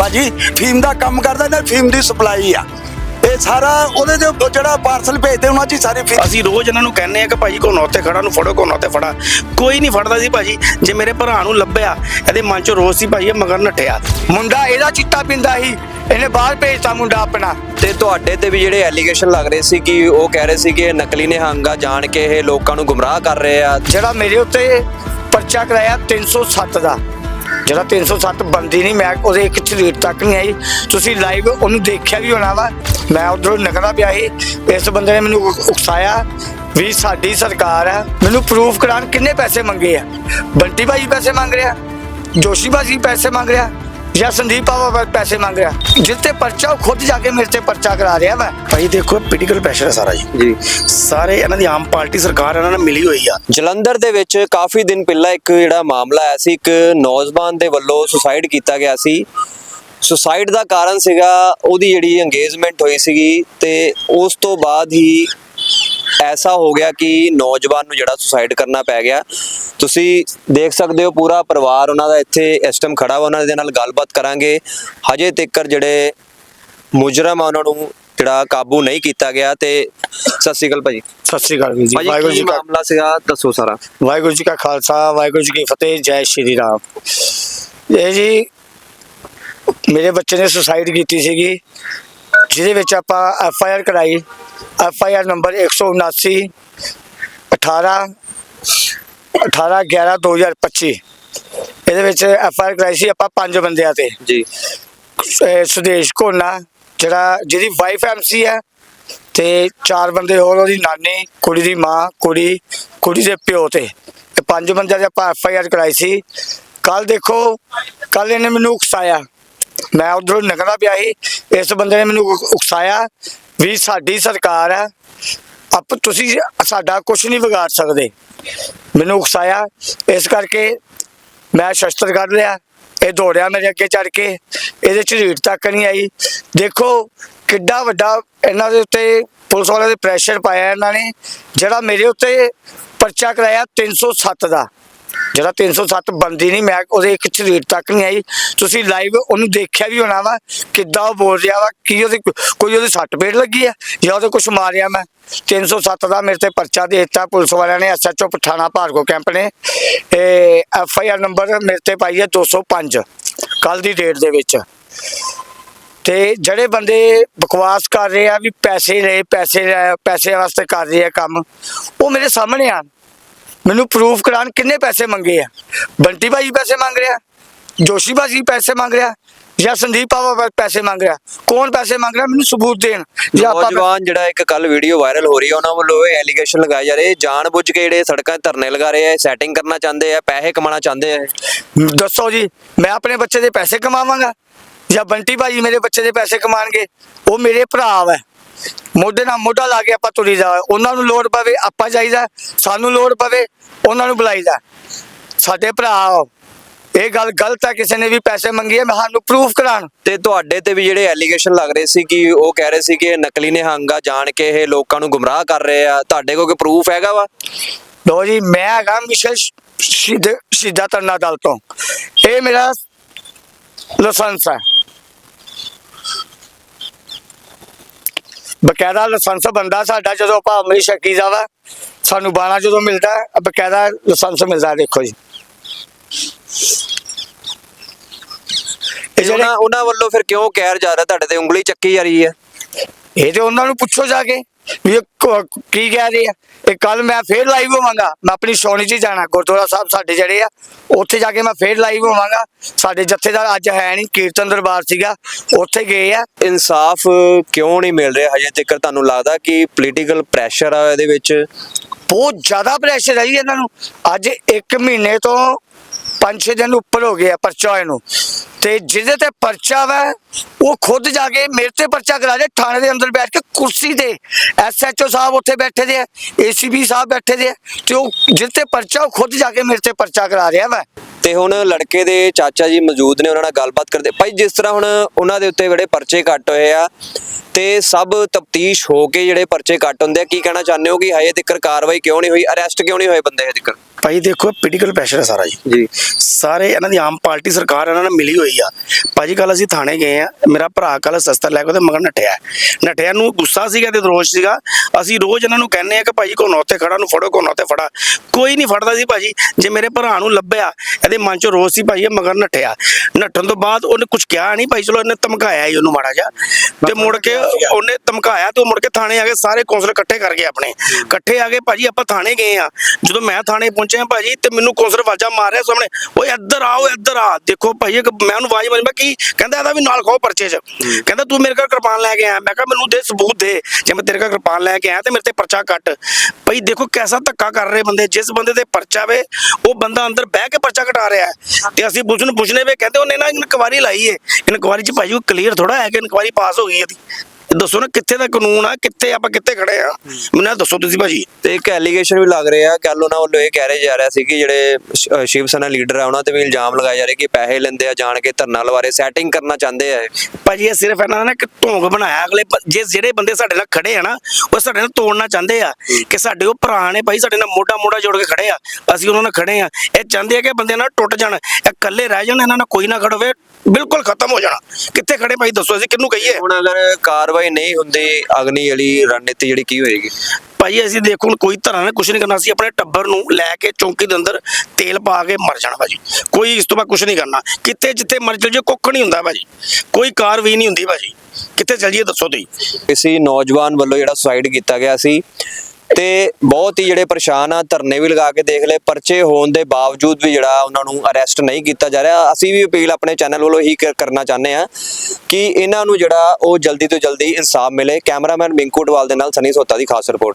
ਭਾਜੀ ਫੀਮ ਦਾ ਕੰਮ ਕਰਦਾ ਨਾ ਫੀਮ ਦੀ ਸਪਲਾਈ ਆ। ਇਹ ਸਾਰਾ ਉਹਦੇ ਦੇ ਜਿਹੜਾ ਪਾਰਸਲ ਭੇਜਦੇ ਉਹਨਾਂ 'ਚ ਹੀ ਸਾਰੀ ਫੀਮ ਅਸੀਂ ਰੋਜ਼ ਇਹਨਾਂ ਨੂੰ ਕਹਿੰਦੇ ਆ ਕਿ ਭਾਜੀ ਕੋਨੋਂ ਉੱਤੇ ਖੜਾ ਨੂੰ ਫੜੋ ਕੋਨੋਂ ਉੱਤੇ ਫੜਾ। ਕੋਈ ਨਹੀਂ ਫੜਦਾ ਸੀ ਭਾਜੀ। ਜੇ ਮੇਰੇ ਭਰਾ ਨੂੰ ਲੱਭਿਆ ਇਹਦੇ ਮਨ 'ਚ ਰੋਸ ਸੀ ਭਾਜੀ ਇਹ ਮਗਰ ਨੱਟਿਆ ਮੁੰਡਾ ਇਹਦਾ ਚਿੱਟਾ ਪਿੰਦਾ ਸੀ। ਇਹਨੇ ਬਾਹਰ ਭੇਜਤਾ ਮੁੰਡਾ ਆਪਣਾ। ਤੇ ਤੁਹਾਡੇ ਤੇ ਵੀ ਜਿਹੜੇ ਐਲੀਗੇਸ਼ਨ ਲੱਗ ਰਹੇ ਸੀ ਕਿ ਉਹ ਕਹਿ ਰਹੇ ਸੀ ਕਿ ਇਹ ਨਕਲੀ ਨਿਹੰਗਾ ਜਾਣ ਕੇ ਇਹ ਲੋਕਾਂ ਨੂੰ ਗੁੰਮਰਾਹ ਕਰ ਰਹੇ ਆ? ਜਿਹੜਾ ਮੇਰੇ ਉੱਤੇ ਪਰਚਾ ਕਰਾਇਆ 307 ਦਾ। ਜਿਹੜਾ 307 ਬੰਦੀ ਨਹੀਂ, ਮੈਂ ਉਹਦੇ ਇੱਕ ਝਰੀਟ ਤੱਕ ਨਹੀਂ ਆਈ। ਤੁਸੀਂ ਲਾਈਵ ਉਹਨੂੰ ਦੇਖਿਆ ਵੀ ਹੋਣਾ ਵਾ। ਮੈਂ ਉਧਰੋਂ ਨਿਕਲਦਾ ਪਿਆ ਸੀ। ਇਸ ਬੰਦੇ ਨੇ ਮੈਨੂੰ ਉਕਸਾਇਆ ਵੀ ਸਾਡੀ ਸਰਕਾਰ ਆ। ਮੈਨੂੰ ਪ੍ਰੂਫ ਕਰਾਉਣ ਕਿੰਨੇ ਪੈਸੇ ਮੰਗੇ ਆ? ਬੰਟੀ ਭਾਈ ਪੈਸੇ ਮੰਗ ਰਿਹਾ, ਜੋਸ਼ੀ ਭਾਜੀ ਪੈਸੇ ਮੰਗ ਰਿਹਾ। ਜਾਂ ਸੰਦੀਪ ਬਾਬਾ ਪੈਸੇ ਮੰਗ ਰਿਹਾ ਜਿਸ ਤੇ ਪਰਚਾ ਉਹ ਖੁਦ ਜਾ ਕੇ ਮੇਰੇ ਤੇ ਪਰਚਾ ਕਰਾ ਰਿਹਾ ਵਾ ਭਾਈ ਦੇਖੋ ਪੋਲੀਟੀਕਲ ਪ੍ਰੈਸ਼ਰ ਹੈ ਸਾਰਾ ਜੀ। ਜੀ। ਸਾਰੇ ਇਹਨਾਂ ਦੀ ਆਮ ਪਾਰਟੀ ਸਰਕਾਰ ਇਹਨਾਂ ਨਾਲ ਮਿਲੀ ਹੋਈ ਆ। ਜਲੰਧਰ ਦੇ ਵਿੱਚ ਕਾਫੀ ਦਿਨ ਪਹਿਲਾਂ ਇੱਕ ਜਿਹੜਾ ਮਾਮਲਾ ਆਇਆ ਸੀ ਇੱਕ ਨੌਜਵਾਨ ਦੇ ਵੱਲੋਂ ਸੁਸਾਈਡ ਕੀਤਾ ਗਿਆ ਸੀ। ਸੁਸਾਈਡ ਦਾ ਕਾਰਨ ਸੀਗਾ ਉਹਦੀ ਜਿਹੜੀ ਅੰਗੇਜਮੈਂਟ ਹੋਈ ਸੀਗੀ ਤੇ ਉਸ ਤੋਂ ਬਾਅਦ ਹੀ ਐਸਾ ਹੋ ਗਿਆ ਕਿ ਨੌਜਵਾਨ ਨੂੰ ਜਿਹੜਾ ਸੁਸਾਈਡ ਕਰਨਾ ਪੈ ਗਿਆ। ਤੁਸੀਂ ਦੇਖ ਸਕਦੇ ਹੋ ਪੂਰਾ ਪਰਿਵਾਰ ਉਹਨਾਂ ਦਾ ਇੱਥੇ ਇਸ ਟਾਈਮ ਖੜਾ ਵਾ ਉਹਨਾਂ ਦੇ ਨਾਲ ਗੱਲਬਾਤ ਕਰਾਂਗੇ। ਹਜੇ ਤੱਕਰ ਜਿਹੜੇ ਮੁਜਰਮ ਆ ਉਹਨਾਂ ਨੂੰ ਜਿਹੜਾ ਕਾਬੂ ਨਹੀਂ ਕੀਤਾ ਗਿਆ ਤੇ ਸਤਿ ਸ਼੍ਰੀ ਅਕਾਲ ਭਾਜੀ। ਸਤਿ ਸ੍ਰੀ ਅਕਾਲ ਵੀਰ ਜੀ ਵਾਹਿਗੁਰੂ ਜੀ ਕਾ ਮਾਮਲਾ ਸੀਗਾ? ਦੱਸੋ ਸਾਰਾ। ਵਾਹਿਗੁਰੂ ਜੀ ਕਾ ਖਾਲਸਾ ਵਾਹਿਗੁਰੂ ਜੀ ਕੀ ਫਤਿਹ ਜੈ ਸ਼੍ਰੀ ਰਾਮ। ਇਹ ਜੀ ਮੇਰੇ ਬੱਚੇ ਨੇ ਸੁਸਾਈਡ ਕੀਤੀ ਸੀਗੀ। ਜਿਹਦੇ ਵਿੱਚ ਆਪਾਂ ਐਫ ਆਈ ਆਰ ਕਰਾਈ ਐਫ ਆਈ ਆਰ ਨੰਬਰ 179 18 18 11 2025 ਇਹਦੇ ਵਿੱਚ ਐਫ ਆਈ ਆਰ ਕਰਾਈ ਸੀ ਆਪਾਂ ਪੰਜ ਬੰਦਿਆਂ ਤੇ। ਜੀ। ਸੁਦੇਸ਼ ਕੋਨਾ ਜਿਹੜਾ ਜਿਹਦੀ ਵਾਈਫ ਐਮਸੀ ਹੈ ਤੇ ਚਾਰ ਬੰਦੇ ਹੋਰ ਉਹਦੀ ਨਾਨੀ ਕੁੜੀ ਦੀ ਮਾਂ ਕੁੜੀ ਕੁੜੀ ਦੇ ਪਿਓ ਤੇ। ਇਹ ਪੰਜ ਬੰਦਿਆਂ ਦੇ ਆਪਾਂ ਐਫ ਆਈ ਆਰ ਕਰਾਈ ਸੀ। ਕੱਲ ਦੇਖੋ ਕੱਲ ਇਹਨੇ ਮੈਨੂੰ ਉਕਸਾਇਆ। ਮੈਂ ਉਧਰੋਂ ਨਿਕਲਦਾ ਪਿਆ ਸੀ। ਇਸ ਬੰਦੇ ਨੇ ਮੈਨੂੰ ਉਕਸਾਇਆ ਵੀ ਸਾਡੀ ਸਰਕਾਰ ਹੈ। ਆਪ ਤੁਸੀਂ ਸਾਡਾ ਕੁਝ ਨਹੀਂ ਵਿਗਾੜ ਸਕਦੇ। ਮੈਨੂੰ ਉਕਸਾਇਆ। ਇਸ ਕਰਕੇ ਮੈਂ ਸ਼ਸਤਰ ਕੱਢ ਲਿਆ। ਇਹ ਦੌੜਿਆ ਮੇਰੇ ਅੱਗੇ ਚੜ ਕੇ। ਇਹਦੇ ਝਰੀਟ ਤੱਕ ਨਹੀਂ ਆਈ। ਦੇਖੋ ਕਿੱਡਾ ਵੱਡਾ ਇਹਨਾਂ ਦੇ ਉੱਤੇ ਪੁਲਿਸ ਵਾਲਿਆਂ ਦੇ ਪ੍ਰੈਸ਼ਰ ਪਾਇਆ ਇਹਨਾਂ ਨੇ। ਜਿਹੜਾ ਮੇਰੇ ਉੱਤੇ ਪਰਚਾ ਕਰਾਇਆ 307 ਦਾ। ਜਿਹੜਾ 307 ਬੰਦੀ ਨਹੀਂ, ਮੈਂ ਉਹਦੇ ਇੱਕ ਝਰੀਟ ਤੱਕ ਨਹੀਂ ਆਈ। ਤੁਸੀਂ ਲਾਈਵ ਉਹਨੂੰ ਦੇਖਿਆ ਵੀ ਹੋਣਾ ਵਾ, ਕਿੱਦਾਂ ਉਹ ਬੋਲ ਰਿਹਾ ਵਾ, ਕੀ ਉਹਦੇ ਕੋਈ ਉਹਦੇ ਸੱਟ ਪੇਟ ਲੱਗੀ ਆ, ਜਾਂ ਉਹਦੇ ਕੁਝ ਮਾਰਿਆ ਮੈਂ? 307 ਦਾ ਮੇਰੇ ਤੇ ਪਰਚਾ ਦੇ ਦਿੱਤਾ, ਪੁਲਿਸ ਵਾਲਿਆਂ ਨੇ ਐਸਐਚਓ ਪਠਾਣਾ ਭਾਰਗੋ ਕੈਂਪ ਨੇ। ਇਹ ਐਫ ਆਈ ਆਰ ਨੰਬਰ ਮੇਰੇ ਤੇ ਪਾਈ ਹੈ 205 ਕੱਲ ਦੀ ਡੇਟ ਦੇ ਵਿੱਚ। ਤੇ ਜਿਹੜੇ ਬੰਦੇ ਬਕਵਾਸ ਕਰ ਰਹੇ ਆ ਵੀ ਪੈਸੇ ਲੈ ਪੈਸੇ ਲੈ, ਪੈਸੇ ਵਾਸਤੇ ਕਰ ਰਹੇ ਆ ਕੰਮ, ਉਹ ਮੇਰੇ ਸਾਹਮਣੇ ਆ ਮੈਨੂੰ ਪ੍ਰੂਫ ਕਰਾਉਣ ਕਿੰਨੇ ਪੈਸੇ ਮੰਗੇ ਆ? ਬੰਟੀ ਭਾਜੀ ਪੈਸੇ ਮੰਗ ਰਿਹਾ ਜੋਸ਼ੀ ਭਾਜੀ ਪੈਸੇ ਮੰਗ ਰਿਹਾ ਜਾਂ ਸੰਦੀਪ ਬਾਬਾ ਪੈਸੇ ਮੰਗ ਰਿਹਾ? ਕੌਣ ਪੈਸੇ ਮੰਗ ਰਿਹਾ? ਮੈਨੂੰ ਸਬੂਤ ਦੇਣ। ਜੇ ਆਪਾਂ ਨੌਜਵਾਨ ਜਿਹੜਾ ਇੱਕ ਕੱਲ ਵੀਡੀਓ ਵਾਇਰਲ ਹੋ ਰਹੀ ਹੈ ਉਹਨਾਂ ਵੱਲੋਂ ਇਹ ਐਲੀਗੇਸ਼ਨ ਲਗਾਏ ਜਾ ਰਹੇ ਜਾਣਬੁੱਝ ਕੇ ਜਿਹੜੇ ਸੜਕਾਂ 'ਤੇ ਧਰਨੇ ਲਗਾ ਰਹੇ ਆ ਸੈਟਿੰਗ ਕਰਨਾ ਚਾਹੁੰਦੇ ਆ ਪੈਸੇ ਕਮਾਉਣਾ ਚਾਹੁੰਦੇ ਆ ਦੱਸੋ ਜੀ ਮੈਂ ਆਪਣੇ ਬੱਚੇ ਦੇ ਪੈਸੇ ਕਮਾਵਾਂਗਾ? ਜਾਂ ਬੰਟੀ ਭਾਜੀ ਮੇਰੇ ਬੱਚੇ ਦੇ ਪੈਸੇ ਕਮਾਣਗੇ ਉਹ ਮੇਰੇ ਭਰਾ ਵੈ। ਮੋਢੇ ਨਾਲ ਮੋਢਾ ਲਾ ਕੇ ਆਪਾਂ ਤੁਰੀ ਜਾ ਉਹਨਾਂ ਨੂੰ ਲੋੜ ਪਵੇ ਆਪਾਂ ਜਾਈਦਾ। ਸਾਨੂੰ ਲੋੜ ਪਵੇ ਉਹਨਾਂ ਨੂੰ ਬੁਲਾਈਦਾ। ਸਾਡੇ ਭਰਾ। ਇਹ ਗੱਲ ਗਲਤ ਹੈ ਕਿਸੇ ਨੇ ਵੀ ਪੈਸੇ ਮੰਗੇ ਆ, ਮੈਂ ਸਾਨੂੰ ਪ੍ਰੂਫ ਕਰਾਣ ਤੇ ਤੁਹਾਡੇ ਤੇ ਵੀ ਜਿਹੜੇ ਐਲੀਗੇਸ਼ਨ ਲੱਗ ਰਹੇ ਸੀ ਕਿ ਉਹ ਕਹਿ ਰਹੇ ਸੀ ਕਿ ਇਹ ਨਕਲੀ ਨਿਹੰਗਾ ਜਾਣ ਕੇ ਇਹ ਲੋਕਾਂ ਨੂੰ ਗੁੰਮਰਾਹ ਕਰ ਰਹੇ ਆ ਤੁਹਾਡੇ ਕੋਲ ਕੋਈ ਪ੍ਰੂਫ ਹੈਗਾ ਵਾ? ਲੋ ਜੀ ਮੈਂ ਹੈਗਾ ਮਿਸ਼ਲ ਸ਼ਹੀਦਾ ਤਰਨਾ ਦਲ ਤੋਂ। ਇਹ ਮੇਰਾ ਲਾਇਸੈਂਸ ਹੈ। ਬਕਾਇਦਾ ਲਾਇਸੈਂਸ ਬੰਦਾ ਸਾਡਾ ਜਦੋਂ ਆਪਾਂ ਅੰਮ੍ਰਿਤ ਛਕੀ ਦਾ ਵਾ ਸਾਨੂੰ ਬਾਣਾ ਜਦੋਂ ਮਿਲਦਾ ਹੈ, ਬਕਾਇਦਾ ਲਾਇਸੈਂਸ ਮਿਲਦਾ ਦੇਖੋ ਜੀ। ਇਹ ਜਿਹੜੇ ਉਹਨਾਂ ਉਹਨਾਂ ਵੱਲੋਂ ਫਿਰ ਕਿਉਂ ਕਹਿਰ ਜਾ ਰਿਹਾ? ਤੁਹਾਡੇ ਤੇ ਉਂਗਲੀ ਚੱਕੀ ਜਾ ਰਹੀ ਹੈ। ਇਹ ਤੇ ਉਹਨਾਂ ਨੂੰ ਪੁੱਛੋ ਜਾ ਕੇ। ਵੀ ਇਹ ਕ- ਕੀ ਕਹਿ ਰਹੇ ਆ? ਇਹ ਕੱਲ ਮੈਂ ਫੇਰ ਲਾਈਵ ਹੋਵਾਂਗਾ। ਮੈਂ ਆਪਣੀ ਸੋਨੀ 'ਚ ਹੀ ਜਾਣਾ ਗੁਰਦੁਆਰਾ ਸਾਹਿਬ ਸਾਡੇ ਜਿਹੜੇ ਆ ਉੱਥੇ ਜਾ ਕੇ ਮੈਂ ਫੇਰ ਲਾਈਵ ਹੋਵਾਂਗਾ। ਸਾਡੇ ਜਥੇਦਾਰ ਅੱਜ ਹੈ ਨਹੀਂ ਕੀਰਤਨ ਦਰਬਾਰ ਸੀਗਾ ਉੱਥੇ ਗਏ ਆ। ਇਨਸਾਫ ਕਿਉਂ ਨਹੀਂ ਮਿਲ ਰਿਹਾ? ਹਜੇ ਤੱਕ ਤੁਹਾਨੂੰ ਲੱਗਦਾ ਕਿ ਪੋਲੀਟੀਕਲ ਪ੍ਰੈਸ਼ਰ ਆ ਇਹਦੇ ਵਿੱਚ? ਬਹੁਤ ਜ਼ਿਆਦਾ ਪ੍ਰੈਸ਼ਰ ਹੈ ਜੀ ਇਹਨਾਂ ਨੂੰ। ਅੱਜ 1 ਮਹੀਨੇ ਤੋਂ 5-6 ਦਿਨ ਉੱਪਰ ਹੋ ਗਏ ਆ ਪਰਚਾ ਹੋਏ ਨੂੰ। ਤੇ ਜਿਹਦੇ ਤੇ ਪਰਚਾ ਵਾ, ਉਹ ਖੁਦ ਜਾ ਕੇ ਮੇਰੇ ਤੇ ਪਰਚਾ ਕਰਾ ਦੇ, ਥਾਣੇ ਦੇ ਅੰਦਰ ਬੈਠ ਕੇ ਕੁਰਸੀ ਤੇ ਐਸਐਚਓ ਸਾਹਿਬ ਉੱਥੇ ਬੈਠੇ ਦੇ ਆ ਏਸੀਪੀ ਸਾਹਿਬ ਬੈਠੇ ਦੇ ਆ, ਤੇ ਉਹ ਜਿਹਦੇ ਤੇ ਪਰਚਾ, ਉਹ ਖੁਦ ਜਾ ਕੇ ਮੇਰੇ ਤੇ ਪਰਚਾ ਕਰਾ ਰਿਹਾ ਵਾ। ਤੇ ਹੁਣ ਲੜਕੇ ਦੇ ਚਾਚਾ ਜੀ ਮੌਜੂਦ ਨੇ ਉਹਨਾਂ ਨਾਲ ਗੱਲਬਾਤ ਕਰਦੇ ਭਾਈ ਜਿਸ ਤਰ੍ਹਾਂ ਹੁਣ ਉਹਨਾਂ ਦੇ ਉੱਤੇ ਜਿਹੜੇ ਪਰਚੇ ਕੱਟ ਹੋਏ ਆ ਤੇ ਸਭ ਤਫਤੀਸ਼ ਹੋ ਕੇ ਜਿਹੜੇ ਪਰਚੇ ਕੱਟ ਹੁੰਦੇ ਆ ਕੀ ਕਹਿਣਾ ਚਾਹੁੰਦੇ ਹੋ ਕਿ ਹਜੇ ਤੱਕ ਕਾਰਵਾਈ ਕਿਉਂ ਨਹੀਂ ਹੋਈ? ਅਰੈਸਟ ਕਿਉਂ ਨਹੀਂ ਹੋਏ ਬੰਦੇ ਹਜੇ ਤੱਕ? ਭਾਈ ਦੇਖੋ ਪੋਲੀਟੀਕਲ ਪ੍ਰੈਸ਼ਰ ਹੈ ਸਾਰਾ ਜੀ। ਜੀ। ਸਾਰੇ ਇਹਨਾਂ ਦੀ ਆਮ ਪਾਰਟੀ ਸਰਕਾਰ ਇਹਨਾਂ ਨਾਲ ਮਿਲੀ ਹੋਈ ਆ। ਭਾਜੀ ਕੱਲ ਅਸੀਂ ਥਾਣੇ ਗਏ ਆ ਮੇਰਾ ਭਰਾ ਕੱਲ ਸਸਤਾ ਲੈ ਕੇ ਉਹਦੇ ਮਗਰ ਨੱਠਿਆ। ਨੱਠਿਆ ਨੂੰ ਗੁੱਸਾ ਸੀਗਾ ਤੇ ਰੋਸ਼ ਸੀਗਾ। ਅਸੀਂ ਰੋਜ਼ ਇਹਨਾਂ ਨੂੰ ਕਹਿੰਦੇ ਆ ਕਿ ਭਾਜੀ ਕੋਨ ਉੱਤੇ ਖੜਾ ਨੂੰ ਫੜੋ ਕੋਨ ਉੱਤੇ ਫੜਾ। ਕੋਈ ਨਹੀਂ ਫੜਦਾ ਸੀ ਭਾਜੀ। ਜੇ ਮੇਰੇ ਭਰਾ ਨੂੰ ਲੱਭਿਆ ਇਹਦੇ ਮਨ 'ਚ ਰੋਸ਼ ਸੀ ਭਾਜੀ ਇਹ ਮਗਰ ਨੱਠਿਆ। ਨੱਠਣ ਤੋਂ ਬਾਅਦ ਉਹਨੇ ਕੁਝ ਕਿਹਾ ਨਹੀਂ ਭਾਈ ਚਲੋ ਇਹਨੇ ਧਮਕਾਇਆ ਹੀ ਉਹਨੂੰ ਮਾੜਾ ਜਿਹਾ। ਤੇ ਮੁੜ ਕੇ ਉਹਨੇ ਧਮਕਾਇਆ ਤੇ ਉਹ ਮੁੜ ਕੇ ਥਾਣੇ ਆ ਕੇ ਸਾਰੇ ਕੌਂਸਲਰ ਇਕੱਠੇ ਕਰ ਗਏ ਆਪਣੇ। ਇਕੱਠੇ ਆ ਕੇ ਭਾਜੀ ਆਪਾਂ ਥਾਣੇ ਗਏ ਆ। ਜਦੋਂ ਮੈਂ ਥਾਣੇ ਪਹੁੰਚਿਆ ਭਾਜੀ ਤੇ ਮੈਨੂੰ ਕੌਂਸਲਰ ਵਾਜਾ ਮਾਰ ਰਿਹਾ ਸਾਹਮਣੇ ਓਏ ਇੱਧਰ ਆਓ ਇੱਧਰ ਆ। ਦੇਖੋ ਭਾਈ ਇੱਕ ਮੈਂ ਉਹਨੂੰ ਆਵਾਜ਼ ਮਾਰੀ ਮੈਂ ਕੀ? ਕਹਿੰਦਾ ਇਹਦਾ ਵੀ ਨਾਲ ਖਾਓ ਪਰਚੇ 'ਚ। ਕਹਿੰਦਾ ਤੂੰ ਮੇਰੇ ਕੋਲ ਕਿਰਪਾਨ ਲੈ ਕੇ ਆਇਆ। ਮੈਂ ਕਿਹਾ ਮੈਨੂੰ ਦੇ ਸਬੂਤ ਦੇ ਜੇ ਮੈਂ ਤੇਰੇ ਕੋਲ ਕਿਰਪਾਨ ਲੈ ਕੇ ਆਇਆ ਤੇ ਮੇਰੇ ਤੇ ਪਰਚਾ ਕੱਟ। ਭਾਈ ਦੇਖੋ ਕੈਸਾ ਧੱਕਾ ਕਰ ਰਹੇ ਬੰਦੇ ਜਿਸ ਬੰਦੇ ਤੇ ਪਰਚਾ ਵੇ ਉਹ ਬੰਦਾ ਅੰਦਰ ਬਹਿ ਕੇ ਪਰਚਾ ਕਟਾ ਰਿਹਾ ਹੈ ਤੇ ਅਸੀਂ ਪੁਲਿਸ ਨੂੰ ਪੁੱਛਨੇ ਵੇ ਕਹਿੰਦੇ ਉਹਨੇ ਨਾ ਇਨਕੁਆਰੀ ਲਾਈ ਏ। ਇਨਕੁਆਰੀ 'ਚ ਭਾਈ ਉਹ ਕਲੀਅਰ ਥੋੜਾ ਹੈ ਕਿ ਇਨਕੁਆਰੀ ਪਾਸ ਹੋ ਗਈ ਹੈ ਇਹ ਦੱਸੋ ਨਾ ਕਿੱਥੇ ਦਾ ਕਾਨੂੰਨ ਆ ਕਿੱਥੇ ਆਪਾਂ ਕਿੱਥੇ ਖੜੇ ਆ? ਮੈਨੂੰ ਇਹ ਦੱਸੋ ਤੁਸੀਂ ਭਾਜੀ। ਤੇ ਇੱਕ ਐਲੀਗੇਸ਼ਨ ਵੀ ਲੱਗ ਰਿਹਾ ਕੱਲ ਉਹਨਾਂ ਵੱਲੋਂ ਇਹ ਕਹਿ ਰਹੇ ਜਾ ਰਿਹਾ ਸੀ ਕਿ ਜਿਹੜੇ ਸ਼- ਸ਼ਿਵ ਸੈਨਾ ਲੀਡਰ ਆ ਉਹਨਾਂ ਤੇ ਵੀ ਇਲਜ਼ਾਮ ਲਗਾਏ ਜਾ ਰਹੇ ਕਿ ਪੈਸੇ ਲੈਂਦੇ ਆ ਜਾਣ ਕੇ ਧਰਨਾ ਲਵਾ ਰਹੇ ਸੈਟਿੰਗ ਕਰਨਾ ਚਾਹੁੰਦੇ ਆ ਇਹ। ਭਾਜੀ ਇਹ ਸਿਰਫ ਇਹਨਾਂ ਨੇ ਇੱਕ ਢੋਂਗ ਬਣਾਇਆ ਅਗਲੇ ਜੇ ਜਿਹੜੇ ਬੰਦੇ ਸਾਡੇ ਨਾਲ ਖੜੇ ਆ ਨਾ ਉਹ ਸਾਡੇ ਨਾਲ ਤੋੜਨਾ ਚਾਹੁੰਦੇ ਆ ਕਿ ਸਾਡੇ ਉਹ ਭਰਾ ਨੇ ਭਾਈ ਸਾਡੇ ਨਾਲ ਮੋਢਾ ਮੋਢਾ ਜੋੜ ਕੇ ਖੜੇ ਆ। ਅਸੀਂ ਉਹਨਾਂ ਨਾਲ ਖੜੇ ਆ। ਇਹ ਚਾਹੁੰਦੇ ਆ ਕਿ ਬੰਦੇ ਨਾਲ ਟੁੱਟ ਜਾਣ ਇਹ ਇਕੱਲੇ ਰਹਿ ਜਾਣ ਇਹਨਾਂ ਨਾਲ ਕੋਈ ਨਾ ਖੜੋਵੇ ਬਿਲਕੁਲ ਖਤਮ ਹੋ ਜਾਣਾ। ਕਿੱਥੇ ਖੜੇ ਭਾਈ ਦੱਸੋ ਅਸੀਂ ਕਿਹਨੂੰ ਕਹੀਏ? ਹੁਣ ਅਗਰ ਕਾਰਵਾਈ ਨਹੀਂ ਹੁੰਦੀ ਅਗਨੀ ਵਾਲੀ ਰਣਨੀਤੀ ਜਿਹੜੀ ਕੀ ਹੋਏਗੀ? ਭਾਈ ਅਸੀਂ ਦੇਖੋ ਕੋਈ ਤਰ੍ਹਾਂ ਨਾਲ ਕੁਝ ਨਹੀਂ ਕਰਨਾ ਸੀ ਆਪਣੇ ਟੱਬਰ ਨੂੰ ਲੈ ਕੇ ਚੌਂਕੀ ਦੇ ਅੰਦਰ ਤੇਲ ਪਾ ਕੇ ਮਰ ਜਾਣਾ ਭਾਜੀ। ਕੋਈ ਇਸ ਤੋਂ ਬਾਅਦ ਕੁਝ ਨਹੀਂ ਕਰਨਾ। ਕਿੱਥੇ ਜਿੱਥੇ ਮਰ ਚਲ ਜੇ ਕੁੱਖ ਨਹੀਂ ਹੁੰਦਾ ਭਾਜੀ। ਕੋਈ ਕਾਰਵਾਈ ਨਹੀਂ ਹੁੰਦੀ ਭਾਜੀ। ਕਿੱਥੇ ਚੱਲ ਜੀਏ ਦੱਸੋ ਤੁਸੀਂ? ਕਿਸੇ ਨੌਜਵਾਨ ਵੱਲੋਂ ਜਿਹੜਾ ਸੁਸਾਈਡ ਕੀਤਾ ਗਿਆ ਸੀ ਤੇ ਬਹੁਤ ਹੀ ਜਿਹੜੇ ਪਰੇਸ਼ਾਨ ਆ, ਧਰਨੇ ਵੀ ਲਗਾ ਕੇ ਦੇਖ ਲਏ, ਪਰਚੇ ਹੋਣ ਦੇ ਬਾਵਜੂਦ ਵੀ ਜਿਹੜਾ ਉਹਨਾਂ ਨੂੰ ਅਰੈਸਟ ਨਹੀਂ ਕੀਤਾ ਜਾ ਰਿਹਾ। ਅਸੀਂ ਵੀ ਅਪੀਲ ਆਪਣੇ ਚੈਨਲ ਵੱਲੋਂ ਹੀ ਕਰਨਾ ਚਾਹੁੰਦੇ ਆ ਕਿ ਇਹਨਾਂ ਨੂੰ ਜਿਹੜਾ ਉਹ ਜਲਦੀ ਤੋਂ ਜਲਦੀ ਇਨਸਾਫ ਮਿਲੇ। ਕੈਮਰਾਮੈਨ ਮਿੰਕੂ ਡਵਾਲ ਦੇ ਨਾਲ ਸਨੀ ਸੋਤਾ ਦੀ ਖਾਸ ਰਿਪੋਰਟ।